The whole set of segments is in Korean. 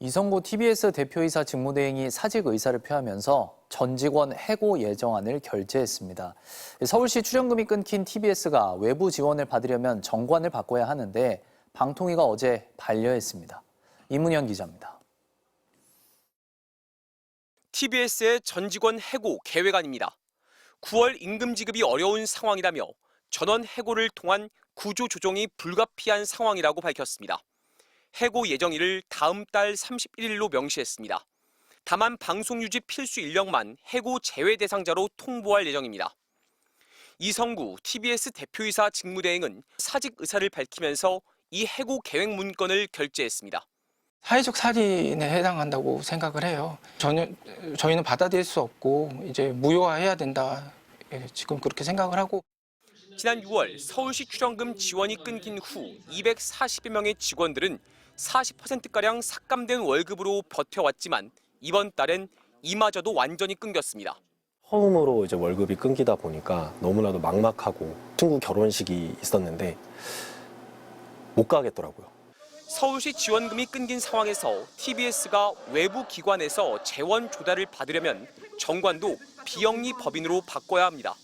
이성구 TBS 대표이사 직무대행이 사직 의사를 표하면서 전 직원 해고 예정안을 결재했습니다. 서울시 출연금이 끊긴 TBS가 외부 지원을 받으려면 정관을 바꿔야 하는데 방통위가 어제 반려했습니다. 이문현 기자입니다. TBS의 전 직원 해고 계획안입니다. 9월 임금 지급이 어려운 상황이라며 전원 해고를 통한 구조 조정이 불가피한 상황이라고 밝혔습니다. 해고 예정일을 다음 달 31일로 명시했습니다. 다만 방송 유지 필수 인력만 해고 제외 대상자로 통보할 예정입니다. 이성구 TBS 대표이사 직무대행은 사직 의사를 밝히면서 이 해고 계획 문건을 결재했습니다. 사회적 살인에 해당한다고 생각을 해요. 전혀 저희는 받아들일 수 없고 이제 무효화해야 된다. 예, 지금 그렇게 생각을 하고 지난 6월 서울시 출연금 지원이 끊긴 후 240여 명의 직원들은 40%가량 삭감된 월급으로 버텨왔지만 이번 달엔 이마저도 완전히 끊겼습니다. 처음으로 이제 월급이 끊기다 보니까 너무나도 막막하고 친구 결혼식이 있었는데 못 가겠더라고요. 서울시 지원금이 끊긴 상황에서 TBS가 외부 기관에서 재원 조달을 받으려면 정관도 비영리 법인으로 바꿔야 합니다.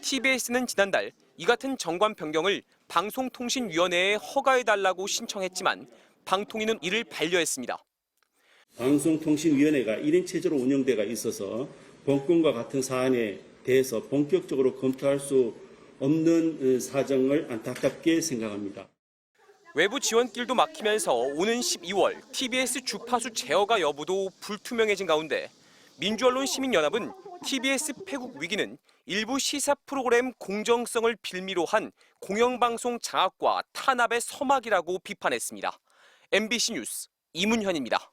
TBS는 지난달 이 같은 정관 변경을 방송통신위원회에 허가해달라고 신청했지만 방통위는 이를 반려했습니다. 방송통신위원회가 1인 체제로 운영되가 있어서 본건과 같은 사안에 대해서 본격적으로 검토할 수 없는 어, 사정을 안타깝게 생각합니다. 외부 지원길도 막히면서 오는 12월 TBS 주파수 제어가 여부도 불투명해진 가운데 민주언론 시민연합은 TBS 폐국 위기는 일부 시사 프로그램 공정성을 빌미로 한 공영방송 장악과 탄압의 서막이라고 비판했습니다. MBC 뉴스 이문현입니다.